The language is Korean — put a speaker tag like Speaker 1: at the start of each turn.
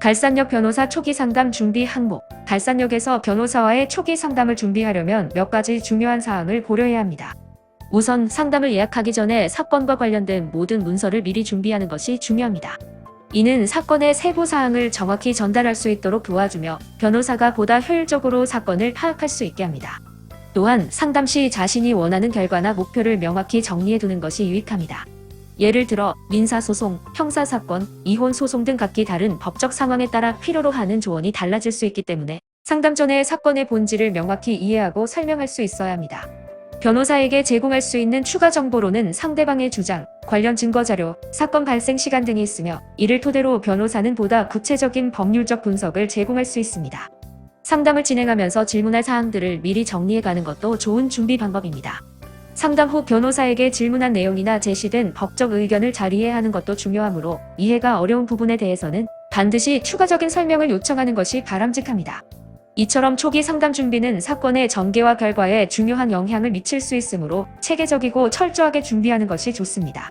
Speaker 1: 갈산역 변호사 초기 상담 준비 항목. 갈산역에서 변호사와의 초기 상담을 준비하려면 몇 가지 중요한 사항을 고려해야 합니다. 우선 상담을 예약하기 전에 사건과 관련된 모든 문서를 미리 준비하는 것이 중요합니다. 이는 사건의 세부 사항을 정확히 전달할 수 있도록 도와주며 변호사가 보다 효율적으로 사건을 파악할 수 있게 합니다. 또한 상담 시 자신이 원하는 결과나 목표를 명확히 정리해 두는 것이 유익합니다. 예를 들어 민사소송, 형사사건, 이혼소송 등 각기 다른 법적 상황에 따라 필요로 하는 조언이 달라질 수 있기 때문에 상담 전에 사건의 본질을 명확히 이해하고 설명할 수 있어야 합니다. 변호사에게 제공할 수 있는 추가 정보로는 상대방의 주장, 관련 증거 자료, 사건 발생 시간 등이 있으며 이를 토대로 변호사는 보다 구체적인 법률적 분석을 제공할 수 있습니다. 상담을 진행하면서 질문할 사항들을 미리 정리해 가는 것도 좋은 준비 방법입니다. 상담 후 변호사에게 질문한 내용이나 제시된 법적 의견을 잘 이해하는 것도 중요하므로 이해가 어려운 부분에 대해서는 반드시 추가적인 설명을 요청하는 것이 바람직합니다. 이처럼 초기 상담 준비는 사건의 전개와 결과에 중요한 영향을 미칠 수 있으므로 체계적이고 철저하게 준비하는 것이 좋습니다.